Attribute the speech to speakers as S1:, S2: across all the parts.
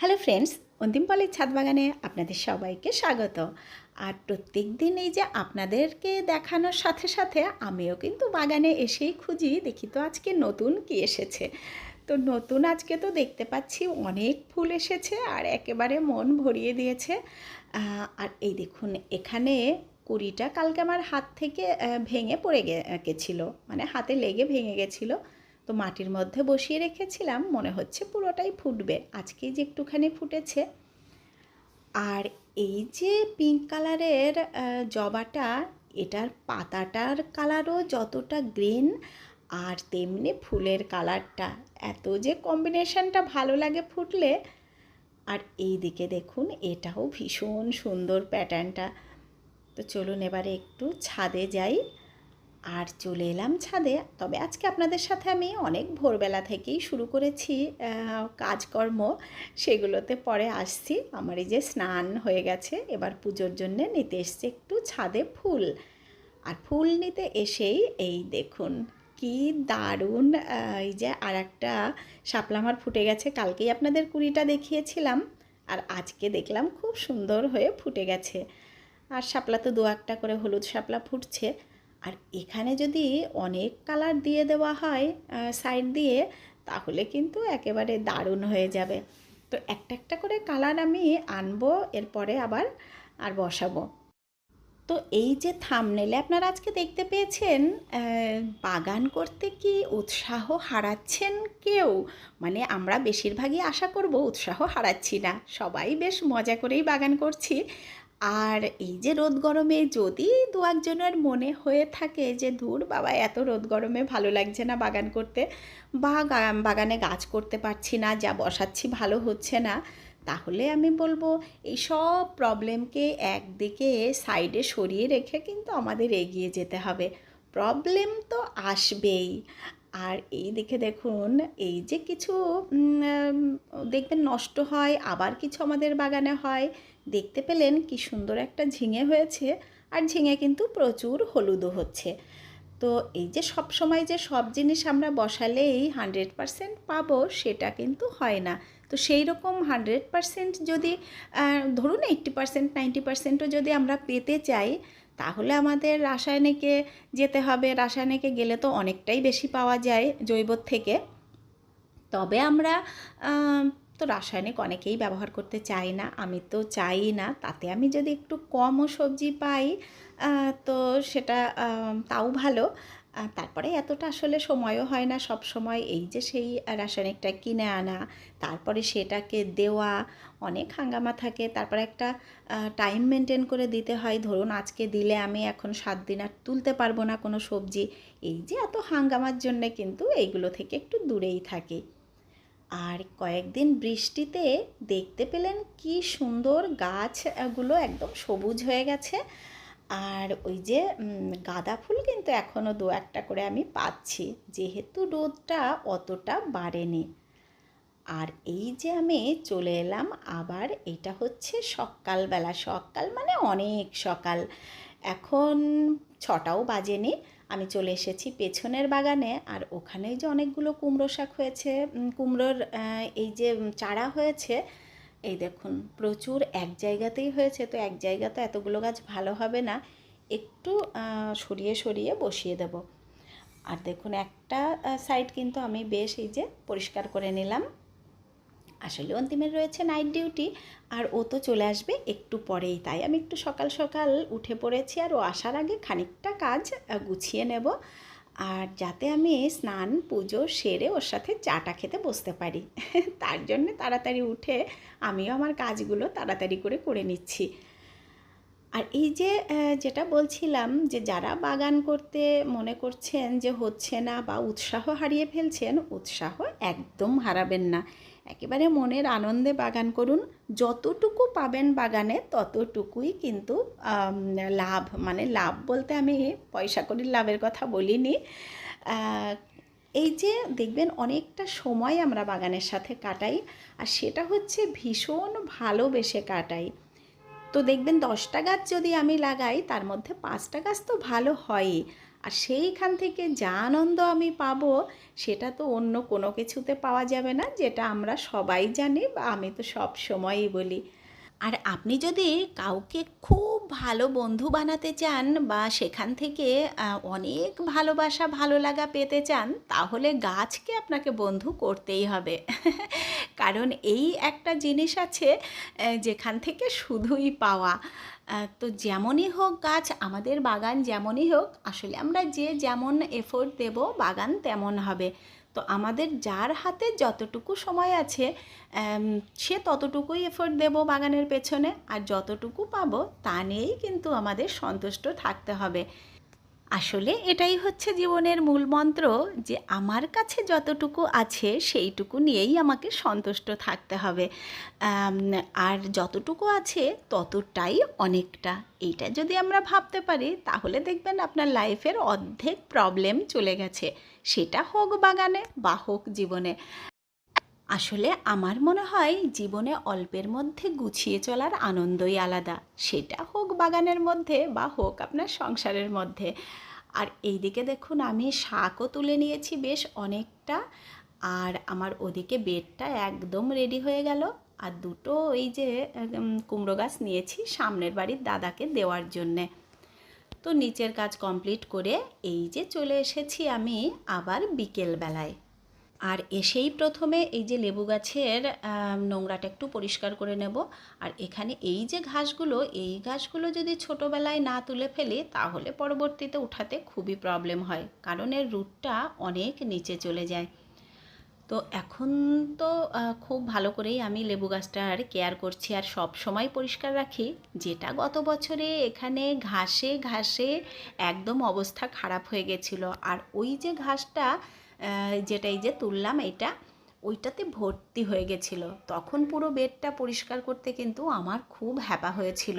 S1: Hello friends অন্তিম পালের ছাদ বাগানে আপনাদের সবাইকে স্বাগত। আর প্রত্যেক দিন এই যে আপনাদেরকে দেখানোর সাথে সাথে আমিও কিন্তু বাগানে এসেই খুঁজি, দেখি তো আজকে নতুন কি এসেছে। তো নতুন আজকে তো দেখতে পাচ্ছি অনেক ফুল এসেছে আর একেবারে মন ভরিয়ে দিয়েছে। আর এই দেখুন, এখানে কুড়িটা কালকে আমার হাত থেকে ভেঙে পড়ে গেছিল মানে হাতে লেগে ভেঙে গেছিল। তো মাটির মধ্যে বসিয়ে রেখেছিলাম, মনে হচ্ছে পুরোটাই ফুটবে। আজকেই যে একটুখানি ফুটেছে। আর এই যে পিঙ্ক কালারের জবাটা, এটার পাতাটার কালারও যতটা গ্রিন আর তেমনি ফুলের কালারটা এত যে কম্বিনেশনটা ভালো লাগে ফুটলে। আর এই দিকে দেখুন, এটাও ভীষণ সুন্দর প্যাটার্নটা তো চলুন এবারে একটু ছাদে যাই। আর চলে এলাম ছাদে। তবে আজকে আপনাদের সাথে আমি অনেক ভোরবেলা থেকেই শুরু করেছি কাজকর্ম। সেগুলোতে পরে আসছি। আমার এই যে স্নান হয়ে গেছে, এবার পুজোর জন্যে নিতে এসছে একটু ছাদে ফুল। আর ফুল নিতে এসেই এই দেখুন, কি দারুণ এই যে আর একটা শাপলা আমার ফুটে গেছে। কালকেই আপনাদের কুড়িটা দেখিয়েছিলাম, আর আজকে দেখলাম খুব সুন্দর হয়ে ফুটে গেছে। আর শাপলা তো দু একটা করে হলুদ শাপলা ফুটছে। আর এখানে যদি অনেক কালার দিয়ে দেওয়া হয় সাইড দিয়ে, তাহলে কিন্তু একেবারে দারুণ হয়ে যাবে। তো একটা একটা করে কালার আমি আনব, এরপরে আবার, আর বসাবো। তো এই যে থামনেলে আপনারা আজকে দেখতে পেয়েছেন বাগান করতে কি উৎসাহ হারাচ্ছেন কেউ? মানে আমরা বেশিরভাগই আশা করব উৎসাহ হারাচ্ছি না। সবাই বেশ মজা করেই বাগান করছি। আর এই যে রোদ গরমে যদি দু একজনের মনে হয়ে থাকে যে, ধুর বাবা, এত রোদ গরমে ভালো লাগছে না বাগান করতে বা বাগানে গাছ করতে পারছি না, যা বসাচ্ছি ভালো হচ্ছে না, তাহলে আমি বলব এই সব প্রবলেমকে একদিকে সাইডে সরিয়ে রেখে কিন্তু আমাদের এগিয়ে যেতে হবে। প্রবলেম তো আসবেই। আর এই দেখে দেখুন, এই যে কিছু দেখবেন নষ্ট হয়, আবার কিছু আমাদের বাগানে হয়। দেখতে পেলেন কি সুন্দর একটা ঝিঙে হয়েছে, আর ঝিঙে কিন্তু প্রচুর হলুদও হচ্ছে। তো এই যে সব সময় যে সব জিনিস আমরা বসালেই হান্ড্রেড পারসেন্ট পাবো, সেটা কিন্তু হয় না। তো সেই রকম হান্ড্রেড পারসেন্ট যদি ধরুন এইট্টি পারসেন্ট, নাইনটি পারসেন্টও যদি আমরা পেতে চাই তাহলে আমাদের রাসায়নিকে যেতে হবে। রাসায়নিকে গেলে তো অনেকটাই বেশি পাওয়া যায় জৈবর থেকে। তবে আমরা তো রাসায়নিক অনেকেই ব্যবহার করতে চাই না, আমি তো চাই না। তাতে আমি যদি একটু কমও সবজি পাই তো সেটা তাও ভালো। আহ, তারপরে এতটা আসলে সময়ও হয় না। সব সময় এই যে সেই রাসায়নিকটা কিনে আনা তারপরে সেটাকে দেওয়া অনেক হাঙ্গামা থাকে। তারপরে একটা টাইম মেনটেন করে দিতে হয়। ধরুন আজকে দিলে আমি এখন সাত দিন আর তুলতে পারব না কোনো সবজি। এই যে এত হাঙ্গামার জন্যে কিন্তু এইগুলো থেকে একটু দূরেই থাকি। আর কয়েকদিন বৃষ্টিতে দেখতে পেলেন কি সুন্দর গাছগুলো একদম সবুজ হয়ে গেছে। আর ওই যে গাঁদা ফুল কিন্তু এখনও দু একটা করে আমি পাচ্ছি। যেহেতু রোদটা অতটা বাড়েনি। আর এই যে আমি চলে এলাম আবার, এটা হচ্ছে সকালবেলা। সকাল মানে অনেক সকাল। এখন ছটাও বাজেনি। আমি চলে এসেছি পেছনের বাগানে আর ওখানে যে অনেকগুলো কুমড়ো শাক হয়েছে কুমড়োর এই যে চারা হয়েছে এই দেখুন, প্রচুর এক জায়গাতেই হয়েছে, তো এক জায়গাতে এতগুলো গাছ ভালো হবে না, একটু সরিয়ে সরিয়ে বসিয়ে দেব। আর দেখুন, একটা সাইড কিন্তু আমি বেশ এই যে পরিষ্কার করে নিলাম। আসলে অন্তিমের রয়েছে নাইট ডিউটি আর ও তো চলে আসবে একটু পরেই, তাই আমি একটু সকাল সকাল উঠে পড়েছি, আর ও আসার আগে খানিকটা কাজ গুছিয়ে নেব। আর যাতে আমি স্নান, পুজো সেরে ওর সাথে চাটা খেতে বসতে পারি। তার জন্য তাড়াতাড়ি উঠে আমিও আমার কাজগুলো তাড়াতাড়ি করে করে নিচ্ছি। আর এই যে যেটা বলছিলাম যে যারা বাগান করতে মনে করছেন যে হচ্ছে না বা উৎসাহ হারিয়ে ফেলছেন, উৎসাহ একদম হারাবেন না। একেবারে মনের আনন্দে বাগান করুন। যতটুকু পাবেন বাগানে, ততটুকুই কিন্তু লাভ। মানে লাভ বলতে আমি পয়সা কড়ির লাভের কথা বলিনি। এই যে দেখবেন অনেকটা সময় আমরা বাগানের সাথে কাটাই, আর সেটা হচ্ছে ভীষণ ভালোবেসে কাটাই। তো দেখবেন দশটা গাছ যদি আমি লাগাই, তার মধ্যে পাঁচটা গাছ তো ভালো হয়ই। আর সেইখান থেকে যা আনন্দ আমি পাব, সেটা তো অন্য কোনো কিছুতে পাওয়া যাবে না, যেটা আমরা সবাই জানি বা আমি তো সব সময়ই বলি। আর আপনি যদি কাউকে খুব ভালো বন্ধু বানাতে চান বা সেখান থেকে অনেক ভালোবাসা, ভালো লাগা পেতে চান, তাহলে গাছকে আপনাকে বন্ধু করতেই হবে। কারণ এই একটা জিনিস আছে যেখান থেকে শুধুই পাওয়া। তো যেমনই হোক গাছ, আমাদের বাগান যেমনই হোক, আসলে আমরা যে যেমন এফোর্ট দেব, বাগান তেমন হবে। তো আমাদের যার হাতে যতটুকু সময় আছে সে ততটুকুই এফোর্ট দেব বাগানের পেছনে, আর যতটুকু পাবো তা নিয়েই কিন্তু আমাদের সন্তুষ্ট থাকতে হবে। আসলে এটাই হচ্ছে জীবনের মূল মন্ত্র যে আমার কাছে যতটুকু আছে সেইটুকু নিয়েই আমাকে সন্তুষ্ট থাকতে হবে। আর যতটুকু আছে ততটাই অনেকটা। এইটা যদি আমরা ভাবতে পারি, তাহলে দেখবেন আপনার লাইফের অর্ধেক প্রবলেম চলে গেছে। সেটা হোক বাগানে বা হোক জীবনে। আসলে আমার মনে হয় জীবনে অল্পের মধ্যে গুছিয়ে চলার আনন্দই আলাদা। সেটা হোক বাগানের মধ্যে বা হোক আপনার সংসারের মধ্যে। আর এইদিকে দেখুন, আমি শাকও তুলে নিয়েছি বেশ অনেকটা। আর আমার ওদিকে বেডটা একদম রেডি হয়ে গেল। আর দুটো এই যে কুমড়ো গাছ নিয়েছি সামনের বাড়ির দাদাকে দেওয়ার জন্যে। তো নিচের কাজ কমপ্লিট করে এই যে চলে এসেছি আমি আবার বিকেলবেলায়। আর এসেই প্রথমে এই যে লেবু গাছের নোংরাটা একটু পরিষ্কার করে নেব। আর এখানে এই যে ঘাসগুলো, এই ঘাসগুলো যদি ছোটোবেলায় না তুলে ফেলি, তাহলে পরবর্তীতে উঠাতে খুবই প্রবলেম হয়, কারণ এর রুটটা অনেক নিচে চলে যায়। তো এখন তো খুব ভালো করেই আমি লেবু গাছটার কেয়ার করছি আর সব সময় পরিষ্কার রাখি। যেটা গত বছরে এখানে ঘাসে ঘাসে একদম অবস্থা খারাপ হয়ে গেছিল। আর ওই যে ঘাসটা যেটা এই যে তুললাম এটা ওইটাতে ভর্তি হয়ে গেছিল। তখন পুরো বেডটা পরিষ্কার করতে কিন্তু আমার খুব হ্যাপা হয়েছিল।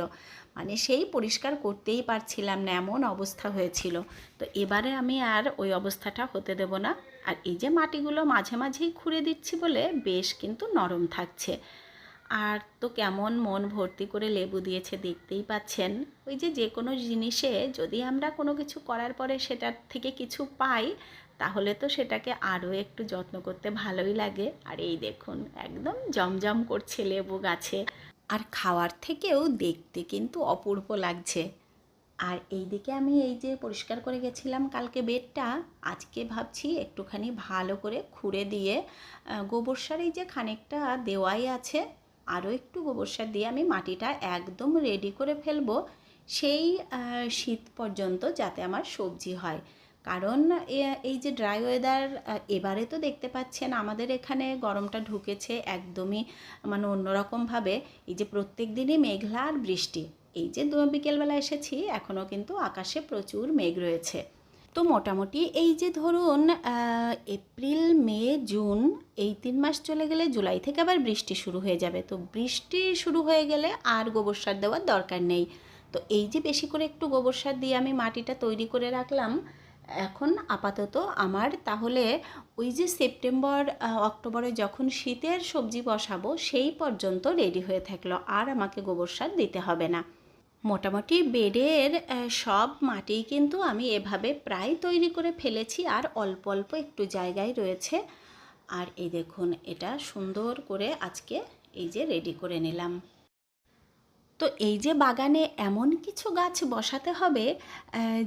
S1: মানে সেই পরিষ্কার করতেই পারছিলাম না, এমন অবস্থা হয়েছিল। তো এবারে আমি আর ওই অবস্থাটা হতে দেব না। আর এই যে মাটিগুলো মাঝে মাঝেই খুঁড়ে দিচ্ছি বলে বেশ কিন্তু নরম থাকছে। আর তো কেমন মন ভর্তি করে লেবু দিয়েছে দেখতেই পাচ্ছেন। ওই যে যে কোনো জিনিসে যদি আমরা কোনো কিছু করার পরে সেটার থেকে কিছু পাই তাহলে তো সেটাকে আরও একটু যত্ন করতে ভালোই লাগে। আর এই দেখুন, একদম জমজম করছে লেবু গাছে। আর খাওয়ার থেকেও দেখতে কিন্তু অপূর্ব লাগছে। আর এই দিকে আমি এই যে পরিষ্কার করে গেছিলাম কালকে বেডটা, আজকে ভাবছি একটুখানি ভালো করে খুঁড়ে দিয়ে গোবর সার এই যে খানিকটা দেওয়াই আছে, আরও একটু গোবর সার দিয়ে আমি মাটিটা একদম রেডি করে ফেলব, সেই শীত পর্যন্ত যাতে আমার সবজি হয়। কারণ এই যে ড্রাই ওয়েদার এবারে তো দেখতে পাচ্ছেন আমাদের এখানে গরমটা ঢুকেছে একদমই মানে অন্যরকমভাবে। এই যে প্রত্যেক দিনই মেঘলা আর বৃষ্টি। এই যে বিকেলবেলা এসেছি, এখনও কিন্তু আকাশে প্রচুর মেঘ রয়েছে। তো মোটামুটি এই যে ধরুন এপ্রিল, মে, জুন, এই তিন মাস চলে গেলে জুলাই থেকে আবার বৃষ্টি শুরু হয়ে যাবে। তো বৃষ্টি শুরু হয়ে গেলে আর গোবর সার দেওয়ার দরকার নেই। তো এই যে বেশি করে একটু গোবর সার দিয়ে আমি মাটিটা তৈরি করে রাখলাম এখন আপাতত আমার, তাহলে ওই যে সেপ্টেম্বর অক্টোবরে যখন শীতের সবজি বসাবো, সেই পর্যন্ত রেডি হয়ে থাকল, আর আমাকে গোবর সার দিতে হবে না। মোটামুটি বেডের সব মাটি কিন্তু আমি এভাবে প্রায় তৈরি করে ফেলেছি, আর অল্প অল্প একটু জায়গায় রয়েছে। আর এই দেখুন, এটা সুন্দর করে আজকে এই যে রেডি করে নিলাম। তো এই যে বাগানে এমন কিছু গাছ বসাতে হবে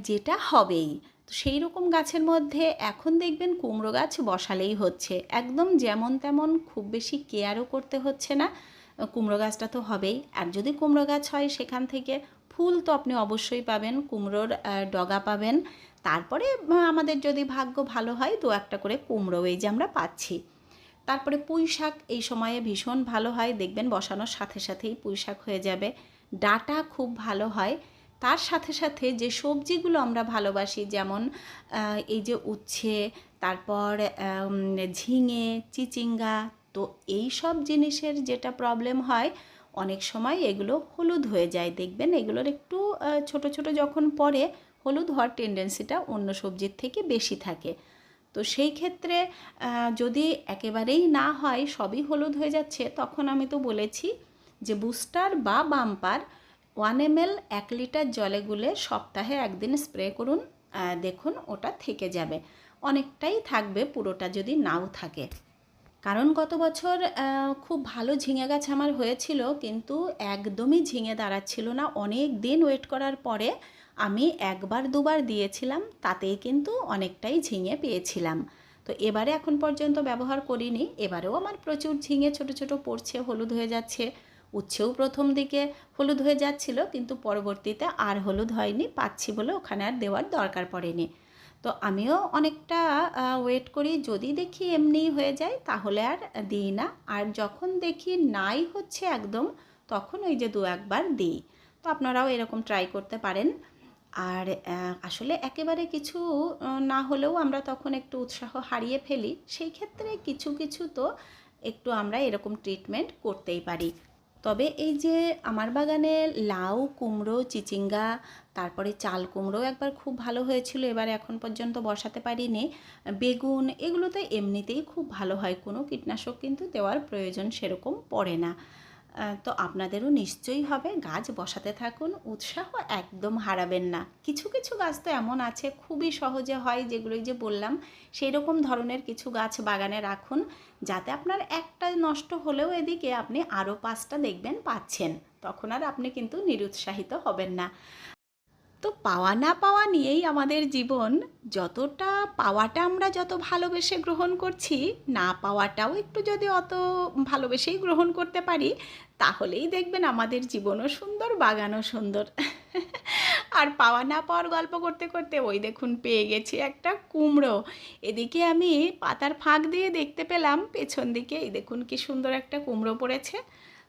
S1: যেটা হবেই। তো সেই রকম গাছের মধ্যে এখন দেখবেন কুমড়ো গাছ বসালেই হচ্ছে। একদম যেমন তেমন খুব বেশি কেয়ারও করতে হচ্ছে না। কুমড়ো গাছটা তো হবেই। আর যদি কুমড়ো গাছ হয়, সেখান থেকে ফুল তো আপনি অবশ্যই পাবেন, কুমড়োর ডগা পাবেন। তারপরে আমাদের যদি ভাগ্য ভালো হয় দু একটা করে কুমড়ো এই যে আমরা পাচ্ছি। তারপরে পুঁই শাক এই সময়ে ভীষণ ভালো হয়। দেখবেন বসানোর সাথে সাথেই পুঁই শাক হয়ে যাবে। ডাটা খুব ভালো হয়। তার সাথে সাথে যে সবজিগুলো আমরা ভালোবাসি, যেমন এই যে উচ্ছে, তারপর ঝিঙে, চিচিঙ্গা, তো এই সব জিনিসের যেটা প্রবলেম হয়, অনেক সময় এগুলো হলুদ হয়ে যায়। দেখবেন এগুলোর একটু ছোট ছোট যখন পড়ে, হলুদ হওয়ার টেন্ডেন্সিটা অন্য সবজির থেকে বেশি থাকে। তো সেই ক্ষেত্রে যদি একেবারেই না হয়, সবই হলুদ হয়ে যাচ্ছে, তখন আমি তো বলেছি যে বুস্টার বা বাম্পার ওয়ান এম এল এক লিটার জলে গুলে সপ্তাহে একদিন স্প্রে করুন দেখুন ওটা থেকে যাবে। অনেকটাই থাকবে পুরোটা যদি নাও থাকে। কারণ গত বছর খুব ভালো ঝিঙে গাছ আমার হয়েছিল, কিন্তু একদমই ঝিঙে দাঁড়াচ্ছিল না। অনেক দিন ওয়েট করার পরে আমি একবার দুবার দিয়েছিলাম, তাতেই কিন্তু অনেকটাই ঝিঙে পেয়েছিলাম। তো এবারে এখন পর্যন্ত ব্যবহার করিনি, এবারেও আমার প্রচুর ঝিঙে ছোট ছোট পড়ছে, হলুদ হয়ে যাচ্ছে। উচ্ছেও প্রথম দিকে হলুদ হয়ে যাচ্ছিল, কিন্তু পরবর্তীতে আর হলুদ হয়নি, পাচ্ছি বলে ওখানে আর দেওয়ার দরকার পড়েনি। তো আমিও অনেকটা ওয়েট করি, যদি দেখি এমনি হয়ে যায়, তাহলে আর দিই না। আর যখন দেখি নাই হচ্ছে একদম, তখন ওই যে দু একবার দিই। তো আপনারাও এরকম ট্রাই করতে পারেন। আর আসলে একেবারে কিছু না হলেও আমরা তখন একটু উৎসাহ হারিয়ে ফেলি, সেই ক্ষেত্রে কিছু কিছু তো একটু আমরা এরকম ট্রিটমেন্ট করতেই পারি। তবে এই যে আমার বাগানে লাউ, কুমড়ো, চিচিঙ্গা, তারপরে চাল কুমড়ো একবার খুব ভালো হয়েছিল, এবার এখন পর্যন্ত বসাতে পারিনি। বেগুন এগুলোতে এমনিতেই খুব ভালো হয়, কোনো কীটনাশক কিন্তু দেওয়ার প্রয়োজন সেরকম পড়ে না। তো আপনাদেরও নিশ্চয়ই হবে। গাছ বসাতে থাকুন, উৎসাহ একদম হারাবেন না। কিছু কিছু গাছ তো এমন আছে, খুবই সহজে হয় যেগুলোই যে বললাম সেই রকম ধরনের কিছু গাছ বাগানে রাখুন, যাতে আপনার একটা নষ্ট হলেও এদিকে আপনি আরও পাঁচটা দেখবেন, পাচ্ছেন। তখন আর আপনি কিন্তু নিরুৎসাহিত হবেন না। তো পাওয়া না পাওয়া নিয়েই আমাদের জীবন যতটা পাওয়াটা আমরা যত ভালোবেসে গ্রহণ করছি, না পাওয়াটাও একটু যদি অত ভালোবেসেই গ্রহণ করতে পারি, তাহলেই দেখবেন আমাদের জীবনও সুন্দর, বাগানও সুন্দর। আর পাওয়া না পাওয়ার গল্প করতে করতে ওই দেখুন পেয়ে গেছি একটা কুমড়ো। এদিকে আমি পাতার ফাঁক দিয়ে দেখতে পেলাম, পেছন দিকে এই দেখুন কি সুন্দর একটা কুমড়ো পড়েছে।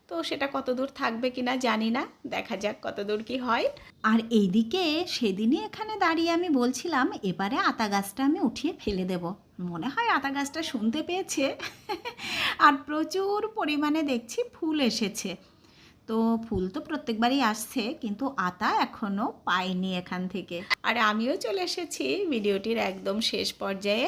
S1: তো সেটা কত দূর থাকবে কিনা জানি না। দেখা যাক কত দূর কি হয়। আর এইদিকে সেদিনই এখানে দাঁড়িয়ে আমি বলছিলাম, এবারে আতা গাছটা আমি উঠিয়ে ফেলে দেব। মনে হয় আতা গাছটা শুনতে পেয়েছে। আর প্রচুর পরিমাণে দেখছি ফুল এসেছে। তো ফুল তো প্রত্যেকবারই আসছে, কিন্তু আতা এখনও পাইনি এখান থেকে। আর আমিও চলে এসেছি ভিডিওটির একদম শেষ পর্যায়ে।